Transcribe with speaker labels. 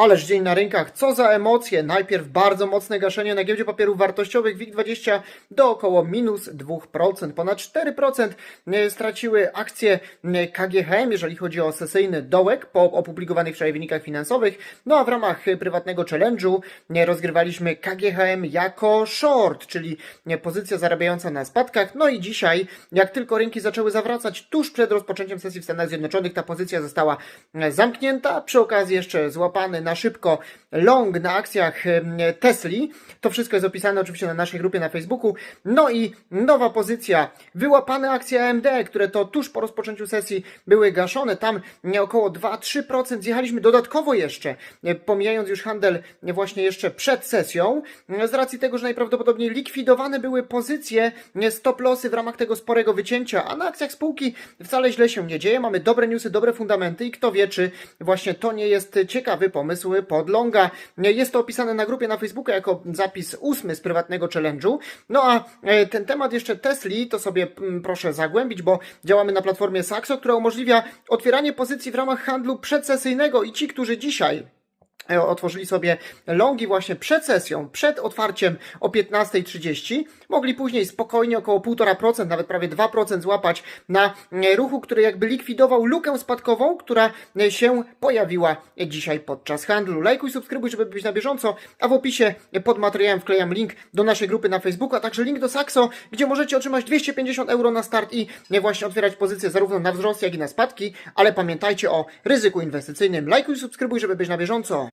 Speaker 1: Ależ dzień na rynkach, co za emocje. Najpierw bardzo mocne gaszenie na giełdzie papierów wartościowych WIG20 do około minus 2%. Ponad 4% e, straciły akcje KGHM, jeżeli chodzi o sesyjny dołek po opublikowanych wczoraj wynikach finansowych. No a w ramach prywatnego challenge'u e, rozgrywaliśmy KGHM jako short, czyli e, pozycja zarabiająca na spadkach. No i dzisiaj, jak tylko rynki zaczęły zawracać tuż przed rozpoczęciem sesji w Stanach Zjednoczonych, ta pozycja została zamknięta. Przy okazji jeszcze złapany na szybko long na akcjach Tesli. To wszystko jest opisane oczywiście na naszej grupie na Facebooku. No i nowa pozycja, wyłapane akcje AMD, które to tuż po rozpoczęciu sesji były gaszone. Tam e, około 2-3% zjechaliśmy dodatkowo jeszcze, e, pomijając już handel e, właśnie jeszcze przed sesją, z racji tego, że najprawdopodobniej likwidowane były pozycje, stop lossy w ramach tego sporego wycięcia, a na akcjach spółki wcale źle się nie dzieje. Mamy dobre newsy, dobre fundamenty i kto wie, czy właśnie to nie jest ciekawy pomysł pod longa. Jest to opisane na grupie na Facebooku jako zapis ósmy z prywatnego challenge'u. No a e, ten temat jeszcze Tesli, to sobie mm, proszę zagłębić, bo działamy na platformie Saxo, która umożliwia otwieranie pozycji w ramach handlu przedsesyjnego i ci, którzy dzisiaj e, otworzyli sobie longi właśnie przed sesją, przed otwarciem o 15.30, mogli później spokojnie około 1,5%, nawet prawie 2% złapać na e, ruchu, który jakby likwidował lukę spadkową, która e, się pojawiła dzisiaj podczas handlu. Lajkuj, subskrybuj, żeby być na bieżąco, a w opisie pod materiałem wklejam link do naszej grupy na Facebooku, a także link do Saxo, gdzie możecie otrzymać 250 euro na start i e, właśnie otwierać pozycje zarówno na wzrost, jak i na spadki, ale pamiętajcie o ryzyku inwestycyjnym. Lajkuj, subskrybuj, żeby być na bieżąco.